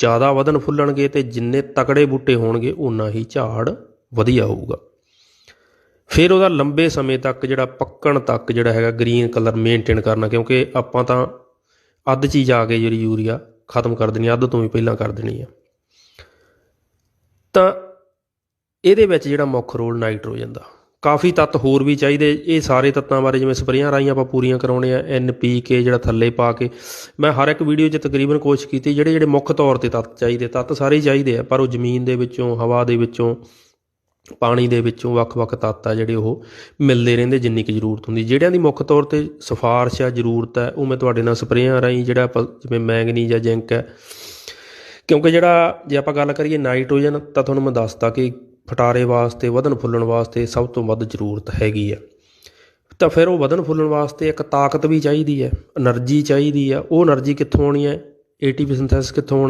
ਜ਼ਿਆਦਾ ਵਧਣ ਫੁੱਲਣਗੇ ਤੇ ਜਿੰਨੇ ਤਕੜੇ ਬੂਟੇ ਹੋਣਗੇ ਉਨਾ ਹੀ ਝਾੜ ਵਧੀਆ ਹੋਊਗਾ। ਫਿਰ ਉਹਦਾ ਲੰਬੇ ਸਮੇਂ ਤੱਕ ਜਿਹੜਾ ਪੱਕਣ ਤੱਕ ਜਿਹੜਾ ਹੈਗਾ ਗ੍ਰੀਨ ਕਲਰ ਮੇਨਟੇਨ ਕਰਨਾ, ਕਿਉਂਕਿ ਆਪਾਂ ਤਾਂ ਅੱਧ ਚੀਜ਼ ਆ ਕੇ ਜਿਹੜੀ ਯੂਰੀਆ, ਖਤਮ ਕਰ ਦੇਣੀ, ਅੱਧ ਤੋਂ ਵੀ ਪਹਿਲਾਂ ਕਰ ਦੇਣੀ ਆ। ਤਾਂ ਇਹਦੇ ਵਿੱਚ ਜਿਹੜਾ ਮੁੱਖ ਰੋਲ ਨਾਈਟ੍ਰੋਜਨ ਦਾ। ਕਾਫੀ ਤੱਤ ਹੋਰ ਵੀ ਚਾਹੀਦੇ। ਇਹ ਸਾਰੇ ਤੱਤਾਂ ਬਾਰੇ ਜਿਵੇਂ ਸਪਰੇਆਂ ਰਾਹੀਂ ਆਪਾਂ ਪੂਰੀਆਂ ਕਰਾਉਣੇ ਆ ਐਨ ਪੀ ਕੇ ਜਿਹੜਾ ਥੱਲੇ ਪਾ ਕੇ। ਮੈਂ ਹਰ ਇੱਕ ਵੀਡੀਓ 'ਚ ਤਕਰੀਬਨ ਕੋਸ਼ਿਸ਼ ਕੀਤੀ, ਜਿਹੜੇ ਜਿਹੜੇ ਮੁੱਖ ਤੌਰ ਤੇ ਤੱਤ ਚਾਹੀਦੇ, ਤੱਤ ਸਾਰੇ ਹੀ ਚਾਹੀਦੇ ਆ, ਪਰ ਉਹ ਜ਼ਮੀਨ ਦੇ ਵਿੱਚੋਂ, ਹਵਾ ਦੇ ਵਿੱਚੋਂ, ਪਾਣੀ ਦੇ ਵਿੱਚੋਂ ਵੱਖ-ਵੱਖ ਤੱਤ ਆ ਜਿਹੜੇ ਉਹ ਮਿਲਦੇ ਰਹਿੰਦੇ, ਜਿੰਨੀ ਕੁ ਜ਼ਰੂਰਤ ਹੁੰਦੀ। ਜਿਹੜਿਆਂ ਦੀ ਮੁੱਖ ਤੌਰ ਤੇ ਸਿਫਾਰਿਸ਼ ਆ, ਜ਼ਰੂਰਤ ਹੈ ਉਹ ਮੈਂ ਤੁਹਾਡੇ ਨਾਲ ਸਪਰੇਆਂ ਰਾਹੀਂ ਜਿਹੜਾ ਆਪਾਂ, ਜਿਵੇਂ ਮੈਂਗਨੀ ਜਾਂ ਜ਼ਿੰਕ ਹੈ ਕਿਉਂਕਿ ਜਿਹੜਾ, ਜੇ ਆਪਾਂ ਗੱਲ ਕਰੀਏ ਨਾਈਟ੍ਰੋਜਨ, ਤਾਂ ਤੁਹਾਨੂੰ ਮੈਂ ਦੱਸਤਾ ਕਿ ਫਟਾਰੇ ਵਾਸਤੇ, ਵਧਣ ਫੁੱਲਣ ਵਾਸਤੇ ਸਭ ਤੋਂ ਵੱਧ ਜ਼ਰੂਰਤ ਹੈਗੀ ਆ। ਤਾਂ ਫਿਰ ਉਹ ਵਧਣ ਫੁੱਲਣ ਵਾਸਤੇ ਇੱਕ ਤਾਕਤ ਵੀ ਚਾਹੀਦੀ ਹੈ એનર્ਜੀ ਚਾਹੀਦੀ ਆ। ਉਹ એનર્ਜੀ ਕਿੱਥੋਂ ਆਉਣੀ ਹੈ? ਏਟੀਪੀ ਸਿੰਥੈਸਿਸ ਕਿੱਥੋਂ